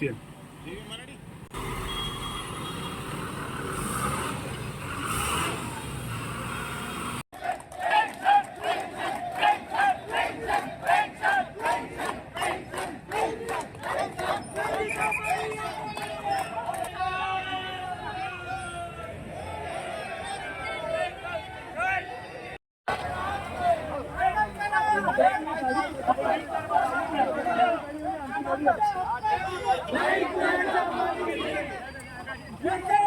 Museum Thank you. L शिक्षक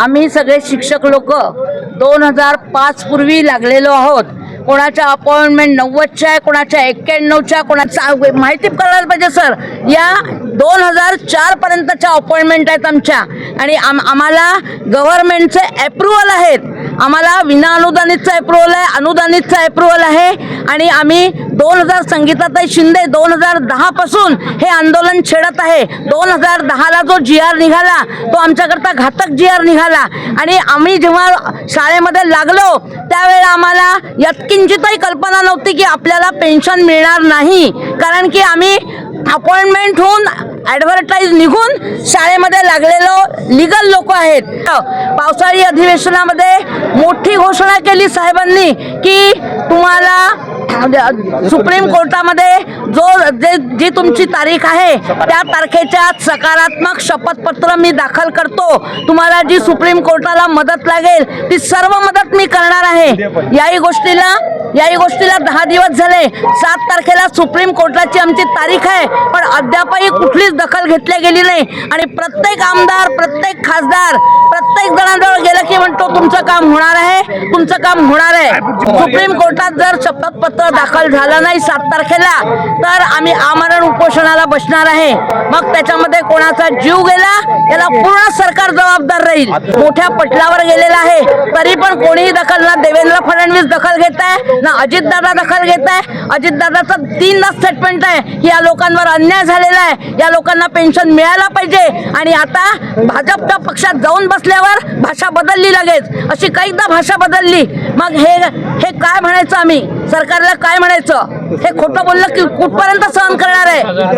आम्ही सगळे शिक्षक लोक दोन हजार पाच पूर्वी लागलेलो आहोत. कोणाच्या अपॉइंटमेंट नव्वदच्या आहे कोणाच्या एक्क्याण्णवच्या कोणाच्या माहिती करायला पाहिजे सर. या दोन हजार चार पर्यंतच्या अपॉइंटमेंट आहेत आमच्या. आणि आम आम्हाला गव्हर्नमेंटचे अप्रुव्हल आहेत. आम्हाला विना अनुदानितचा अप्रुव्हल आहे अनुदानितचा अप्रुव्हल आहे. आणि आम्ही दोन हजार संगीताताई शिंदे दोन हजार दहापासून हे आंदोलन छेडत आहे. दोन हजार दहाला जो जी आर निघाला तो आमच्याकरता घातक जी आर निघाला. आणि आम्ही जेव्हा शाळेमध्ये लागलो त्यावेळेला आम्हाला यत्किंचितही कल्पना नव्हती की आपल्याला पेन्शन मिळणार नाही. कारण की आम्ही अपॉइंटमेंट होऊन ॲडव्हर्टाईज निघून शाळेमध्ये लागलेलो लिगल लोक आहेत. पावसाळी अधिवेशनामध्ये मोठी घोषणा केली साहेबांनी की तुम्हाला सुप्रीम कोर्टामध्ये जो जे जी तुमची तारीख आहे त्या तारखेच्या सकारात्मक शपथपत्र मी दाखल करतो. तुम्हाला जी सुप्रीम कोर्टाला मदत लागेल ती सर्व मदत मी करणार आहे. याही गोष्टीला याही गोष्टीला दहा दिवस झाले. सात तारखेला सुप्रीम कोर्टाची आमची तारीख आहे पण अद्यापही कुठलीच दखल घेतली गेली नाही. आणि प्रत्येक आमदार प्रत्येक खासदार प्रत्येक जणांजवळ गेलं की तुमचं काम होणार आहे. तुमचं काम होणार आहे. सुप्रीम कोर्टात जर शपथपत्र दाखल झालं नाही सात तारखेला तर आम्ही आमरण उपोषणाला बसणार आहे. मग त्याच्यामध्ये कोणाचा जीव गेला याला पूर्ण सरकार जबाबदार राहील. मोठ्या पटलावर गेलेला आहे. तरी पण कोणीही दखल ना देवेंद्र फडणवीस दखल घेत आहे ना अजितदादा दखल घेत आहे. अजितदादाचं तीनदा स्टेटमेंट आहे. की या लोकांवर अन्याय झालेला आहे. या लोकांना पेन्शन मिळायला पाहिजे. आणि आता भाजपच्या पक्षात जाऊन बसल्यावर भाषा बदलली लगेच. अशी काहीदा भाषा बदलली? मग हे हे काय म्हणायचं आम्ही? सरकारला काय म्हणायचं? हे खोटं बोललं की कुठपर्यंत सहन करणार आहे?